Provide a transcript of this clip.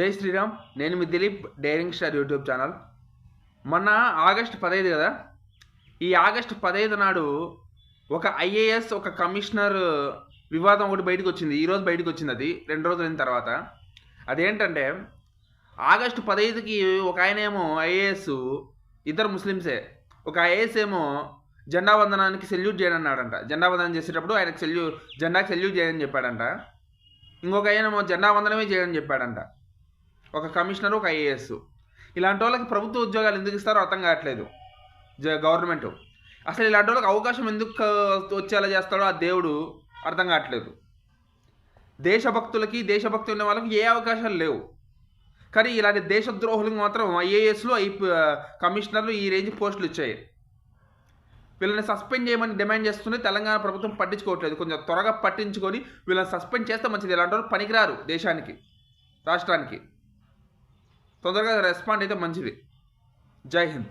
జై శ్రీరామ్ నేను మీ Dilip daring star YouTube channel. మొన్న ఆగస్ట్ పదహైదు కదా? ఈ ఆగస్ట్ పదహైదు నాడు ఒక ఐఏఎస్ ఒక కమిషనర్ వివాదం ఒకటి బయటకు వచ్చింది. ఈరోజు బయటకు వచ్చింది అది. రెండు రోజులైన తర్వాత. అదేంటంటే ఆగస్టు పదహైదుకి ఒక ఆయన ఏమో ఐఏఎస్ ఇద్దరు ముస్లిమ్సే. ఒక ఐఏఎస్ ఏమో జెండా వందనానికి సెల్యూట్ చేయని జెండా వందనం చేసేటప్పుడు ఆయనకు సెల్యూ జెండాకి సెల్యూట్ చేయని చెప్పాడంట. ఇంకొక ఆయన జెండా వందనమే చేయని చెప్పాడంట. ఒక కమిషనర్ ఒక ఐఏఎస్. ఇలాంటి వాళ్ళకి ప్రభుత్వ ఉద్యోగాలు ఎందుకు ఇస్తారో అర్థం కావట్లేదు. జ గవర్నమెంట్. అసలు ఇలాంటి వాళ్ళకి అవకాశం ఎందుకు వచ్చేలా చేస్తాడో ఆ దేవుడు అర్థం కావట్లేదు. దేశభక్తులకి దేశభక్తి ఉన్న వాళ్ళకి ఏ అవకాశాలు లేవు. కానీ ఇలాంటి దేశద్రోహులకు మాత్రం ఐఏఎస్లు ఐ కమిషనర్లు ఈ రేంజ్ పోస్టులు ఇచ్చాయి. వీళ్ళని సస్పెండ్ చేయమని డిమాండ్ చేస్తుంది తెలంగాణ ప్రభుత్వం పట్టించుకోవట్లేదు. కొంచెం త్వరగా పట్టించుకొని వీళ్ళని సస్పెండ్ చేస్తే మంచిది. ఇలాంటి వాళ్ళు పనికిరారు దేశానికి రాష్ట్రానికి. తొందరగా రెస్పాండ్ అయితే మంచిది. జై హింద్.